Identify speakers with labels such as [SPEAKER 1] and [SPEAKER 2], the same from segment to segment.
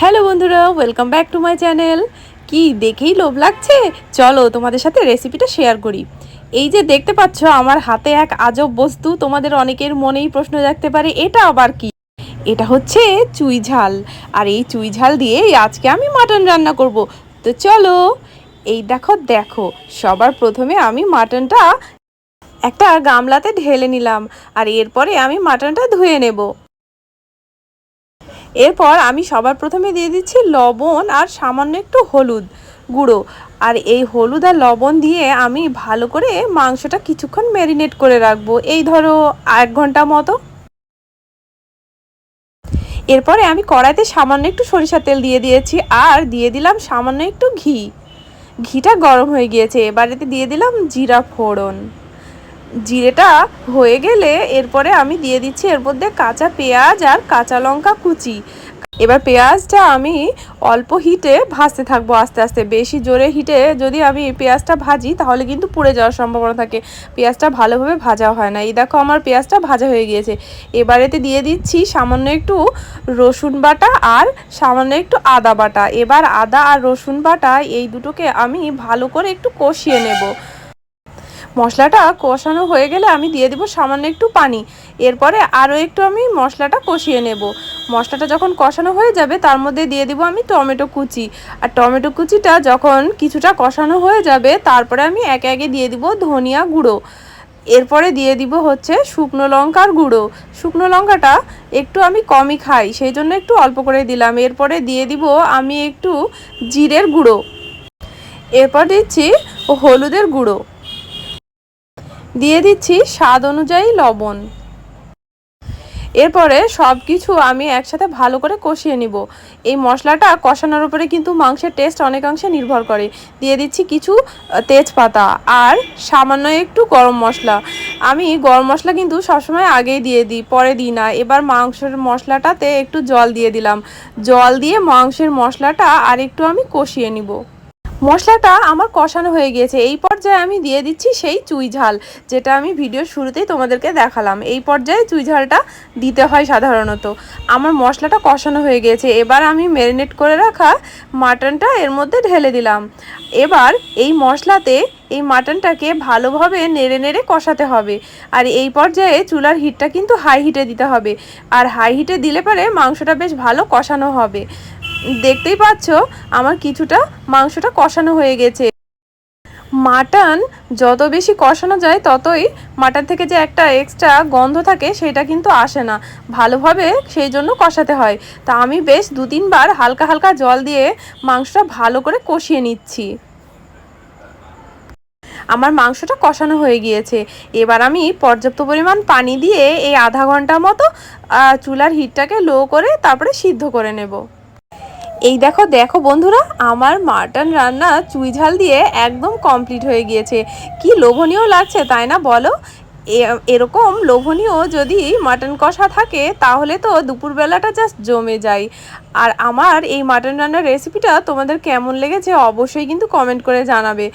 [SPEAKER 1] Hello বন্ধুরা welcome back to my channel কি দেখেই লোভ লাগছে? চলো তোমাদের সাথে রেসিপিটা শেয়ার করি। এই যে দেখতে পাচ্ছ, আমার হাতে এক আজব বস্তু, তোমাদের অনেকের মনেই প্রশ্ন জাগতে পারে, এটা আবার কি? এটা হচ্ছে চুই ঝাল। আর এই চুই ঝাল দিয়ে আজকে আমি মাটন রান্না করব। তো চলো, এই দেখো দেখো, সবার প্রথমে আমি মাটনটা একটা গামলাতে ঢেলে নিলাম। আর এরপরে আমি মাটনটা ধুয়ে নেব। এরপর আমি সবার প্রথমে দিয়ে দিচ্ছি লবণ আর সামান্য একটু হলুদ গুঁড়ো। আর এই হলুদ আর লবণ দিয়ে আমি ভালো করে মাংসটা কিছুক্ষণ ম্যারিনেট করে রাখব। এই ধরো এক ঘণ্টা মতো। এরপরে আমি কড়াইতে সামান্য একটু সরিষার তেল দিয়ে দিয়েছি আর দিয়ে দিলাম সামান্য একটু ঘি। ঘিটা গরম হয়ে গিয়েছে। এবারেতে দিয়ে দিলাম জিরা ফোড়ন। জিরেটা হয়ে গেলে এরপরে আমি দিয়ে দিচ্ছি এর মধ্যে কাঁচা পেঁয়াজ আর কাঁচা লঙ্কা কুচি। এবার পেঁয়াজটা আমি অল্প হিটে ভাজতে থাকব আস্তে আস্তে। বেশি জোরে হিটে যদি আমি পেঁয়াজটা ভাজি, তাহলে কিন্তু পুড়ে যাওয়ার সম্ভাবনা থাকে। পেঁয়াজটা ভালোভাবে ভাজা হয় না। এই দেখো আমার পেঁয়াজটা ভাজা হয়ে গিয়েছে। এবারেতে দিয়ে দিচ্ছি সামান্য একটু রসুন বাটা আর সামান্য একটু আদা বাটা। এবার আদা আর রসুন বাটা এই দুটোকে আমি ভালো করে একটু কষিয়ে নেব। মশলাটা কষানো হয়ে গেলে আমি দিয়ে দেবো সামান্য একটু পানি। এরপরে আরও একটু আমি মশলাটা কষিয়ে নেব। মশলাটা যখন কষানো হয়ে যাবে, তার মধ্যে দিয়ে দিব আমি টমেটো কুচি। আর টমেটো কুচিটা যখন কিছুটা কষানো হয়ে যাবে, তারপরে আমি একে একে দিয়ে দিব ধনিয়া গুঁড়ো। এরপরে দিয়ে দিব হচ্ছে শুকনো লঙ্কার গুঁড়ো। শুকনো লঙ্কাটা একটু আমি কমই খাই, সেই জন্য একটু অল্প করে দিলাম। এরপরে দিয়ে দিব আমি একটু জিরের গুঁড়ো। এরপর দিচ্ছি হলুদের গুঁড়ো। দিয়ে দিচ্ছি স্বাদ অনুযায়ী লবণ। এরপরে সব কিছু আমি একসাথে ভালো করে কষিয়ে নিব। এই মশলাটা কষানোর উপরে কিন্তু মাংসের টেস্ট অনেকাংশে নির্ভর করে। দিয়ে দিচ্ছি কিছু তেজপাতা আর সামান্য একটু গরম মশলা। আমি গরম মশলা কিন্তু সবসময় আগেই দিয়ে দিই, পরে দিই না। এবার মাংসের মশলাটাতে একটু জল দিয়ে দিলাম। জল দিয়ে মাংসের মশলাটা আর একটু আমি কষিয়ে নিব। মশলাটা আমার কষানো হয়ে গিয়েছে। এই পর্যায়ে আমি দিয়ে দিচ্ছি সেই চুই ঝাল, যেটা আমি ভিডিওর শুরুতেই তোমাদেরকে দেখালাম। এই পর্যায়ে চুই ঝালটা দিতে হয় সাধারণত। আমার মশলাটা কষানো হয়ে গিয়েছে। এবার আমি ম্যারিনেট করে রাখা মাটনটা এর মধ্যে ঢেলে দিলাম। এবার এই মশলাতে এই মাটনটাকে ভালোভাবে নেড়ে নেড়ে কষাতে হবে। আর এই পর্যায়ে চুলার হিটটা কিন্তু হাই হিটে দিতে হবে। আর হাই হিটে দিলে পরে মাংসটা বেশ ভালো কষানো হবে। দেখতেই পাচ্ছ, আমার কিছুটা মাংসটা কষানো হয়ে গেছে। মাটন যত বেশি কষানো যায়, ততই মাটন থেকে যে একটা এক্সট্রা গন্ধ থাকে, সেটা কিন্তু আসে না। ভালোভাবে সেই জন্য কষাতে হয়। তা আমি বেশ দু তিনবার হালকা হালকা জল দিয়ে মাংসটা ভালো করে কষিয়ে নিচ্ছি। আমার মাংসটা কষানো হয়ে গিয়েছে। এবার আমি পর্যাপ্ত পরিমাণ পানি দিয়ে এই আধা ঘণ্টা মতো চুলার হিটটাকে লো করে তারপরে সিদ্ধ করে নেব। এই দেখো দেখো বন্ধুরা, আমার মাটন রান্না চুই ঝাল দিয়ে একদম কমপ্লিট হয়ে গিয়েছে। কি লোভনীয় লাগছে, তাই না বলো? এরকম লোভনীয় যদি মাটন কষা থাকে, তাহলে তো দুপুরবেলাটা জাস্ট জমে যায়। আর আমার এই মাটন রান্নার রেসিপিটা তোমাদের কেমন লেগেছে অবশ্যই কিন্তু কমেন্ট করে জানাবে।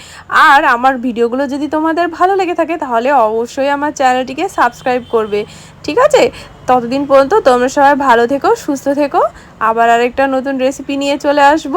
[SPEAKER 1] আর আমার ভিডিওগুলো যদি তোমাদের ভালো লেগে থাকে, তাহলে অবশ্যই আমার চ্যানেলটিকে সাবস্ক্রাইব করবে। ঠিক আছে? ততদিন পর্যন্ত তোমরা সবাই ভালো থেকো, সুস্থ থেকো। আবার আরেকটা নতুন রেসিপি নিয়ে চলে আসব।